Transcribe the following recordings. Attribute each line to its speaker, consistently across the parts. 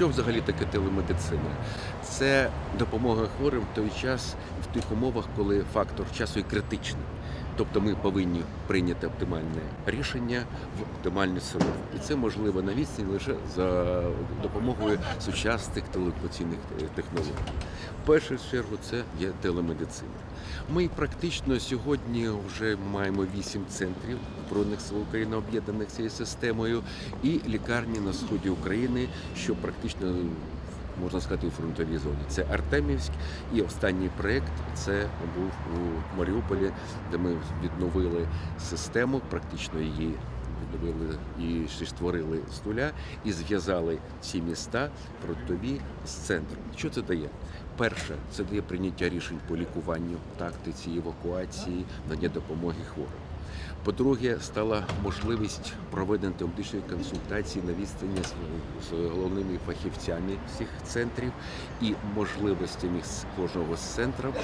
Speaker 1: Що взагалі таке телемедицина? Це допомога хворим в той час в тих умовах, коли фактор часу і критичний. Тобто ми повинні прийняти оптимальне рішення в оптимальні сроки. І це можливо на відстані лише за допомогою сучасних телекомунікаційних технологій. Першу чергу це є телемедицина. Ми практично сьогодні вже маємо вісім центрів Збройних сил України, об'єднаних цією системою, і лікарні на сході України, що практично можна сказати у фронтовій зоні. Це Артемівськ, і останній проєкт це був у Маріуполі, де ми відновили систему, практично її відновили і створили з нуля і зв'язали ці міста фронтові з центром. Що це дає? Перше, це дає прийняття рішень по лікуванню, тактиці, евакуації, надання допомоги хворим. По-друге, стала можливість проведення медичної консультації на відстані з, головними фахівцями всіх центрів і можливостями кожного з центрів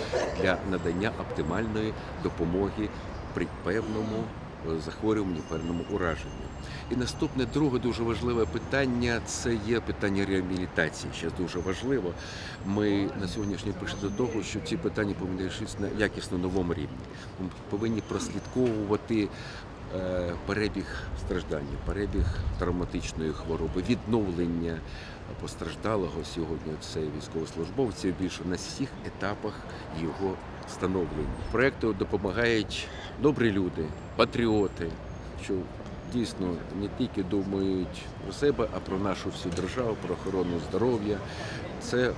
Speaker 1: для надання оптимальної допомоги при певному захворюванні, певному ураженні. І наступне друге дуже важливе питання це є питання реабілітації. Ще дуже важливо. Ми на сьогоднішній прийшли до того, що ці питання повинні вирішитися на якісно новому рівні. Ми повинні прослідковувати е, перебіг страждання, перебіг травматичної хвороби, відновлення постраждалого сьогодні. Це військовослужбовців більше на всіх етапах його становлення. Проекту допомагають добрі люди, патріоти, що дійсно не тільки думають про себе, а про нашу всю державу, про охорону здоров'я. Це е,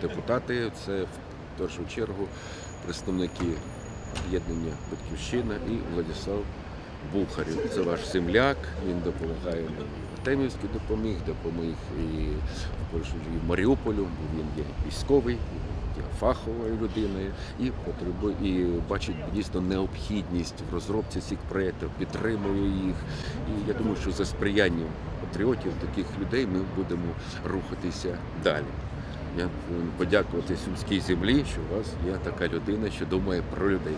Speaker 1: депутати, це в першу чергу представники об'єднання Батьківщина і Владислав Бухарів. Це ваш земляк, він допомагає нам. Темівський допоміг, допоміг і в першу чергу, і Маріуполю, бо він є військовий, є фаховою людиною і потребує і бачить дійсно необхідність в розробці цих проєктів, підтримує їх. І я думаю, що за сприянням патріотів, таких людей, ми будемо рухатися далі. Я подякувати сільській землі, що у вас є така людина, що думає про людей.